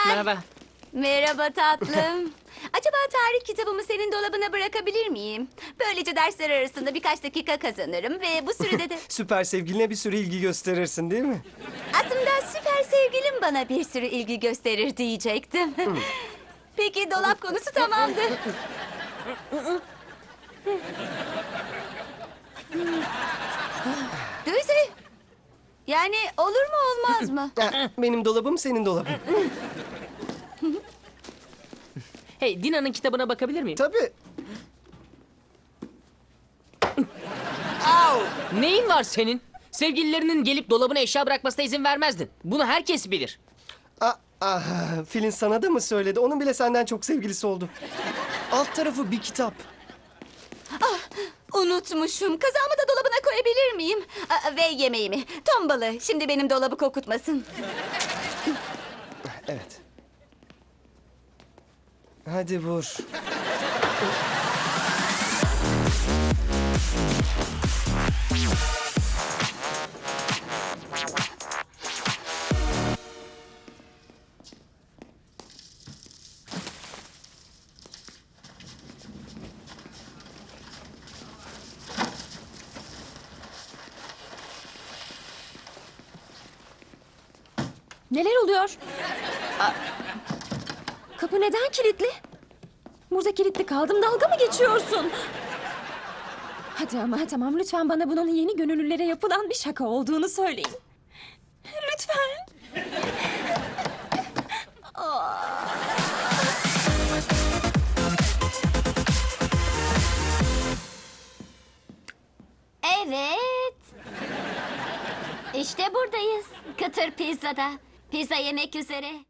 Lütfen. Merhaba. Merhaba tatlım. Acaba tarih kitabımı senin dolabına bırakabilir miyim? Böylece dersler arasında birkaç dakika kazanırım ve bu sürede de... Süper sevgiline bir sürü ilgi gösterirsin değil mi? Aslında süper sevgilim bana bir sürü ilgi gösterir diyecektim. Peki dolap konusu tamamdır. Yani olur mu olmaz mı? Ha, Benim dolabım senin dolabın. Hey, Dina'nın kitabına bakabilir miyim? Tabii. Neyin var senin? Sevgililerinin gelip dolabına eşya bırakmasına izin vermezdin. Bunu herkes bilir. Aa, ah, Filin sana da mı söyledi? Onun bile senden çok sevgilisi oldu. Alt tarafı bir kitap. Unutmuşum. Kazağımı da dolabına koyabilir miyim? Aa, ve yemeğimi. Ton balığı. Şimdi benim dolabı kokutmasın. Evet. Hadi vur. Neler oluyor? Kapı neden kilitli? Burada kilitli kaldım. Dalga mı geçiyorsun? Hadi ama tamam lütfen bana bunun yeni gönüllülere yapılan bir şaka olduğunu söyleyin. Lütfen. Evet. İşte buradayız. Kıtır pizzada. Pizza yemek üzere.